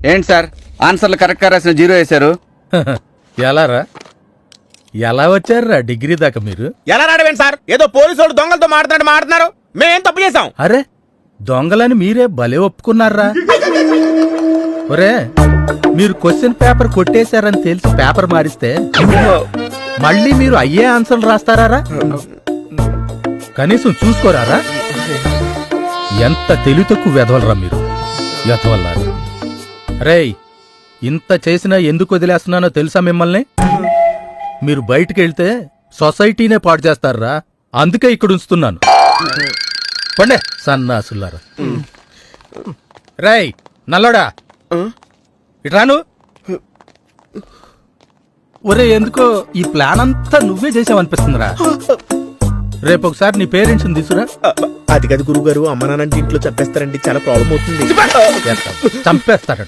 ఏంటి సార్? ఆన్సర్లు కరెక్ట్గా రాసిన జీరో వేశారు. ఎలారా? ఎలా వచ్చారా డిగ్రీ దాకా మీరు? ఎలా రాడవేంటి సార్? ఏదో పోలీసు వాళ్ళు దొంగలతో మాడుతున్నట్టు మాడుతున్నారు మేమేం తప్పు చేసాం అరే దొంగలని మీరే భలే ఒప్పుకున్నారా? ఒరే మీరు క్వశ్చన్ పేపర్ కొట్టేశారని తెలిసి పేపర్ మారిస్తే మళ్ళీ మీరు అయ్యే ఆన్సర్లు రాస్తారా కనీసం చూసుకోరారా? ఎంత తెలివి తక్కువ వెధవలరా మీరు? వెధవల్లారా? రేయ్ ఇంత చేసినా ఎందుకు వదిలేస్తున్నానో తెలుసా మిమ్మల్ని? మీరు బయటికి వెళ్తే సొసైటీనే పాడు చేస్తారా? అందుకే ఇక్కడ ఉంచుతున్నాను. పండే సన్నాసులారా. రేయ్ నల్లోడా? ఇట్రాను ఒరే ఎందుకో ఈ ప్లాన్ అంతా నువ్వే చేసావనిపిస్తుందిరా. రేపు ఒకసారి నీ పేరెంట్స్ని తీసురా అది కాదు గురువు గారు అమ్మ నాన్న ఇంట్లో చెప్పేస్తారండి చాలా ప్రాబ్లం అవుతుంది. చంపేస్తాడు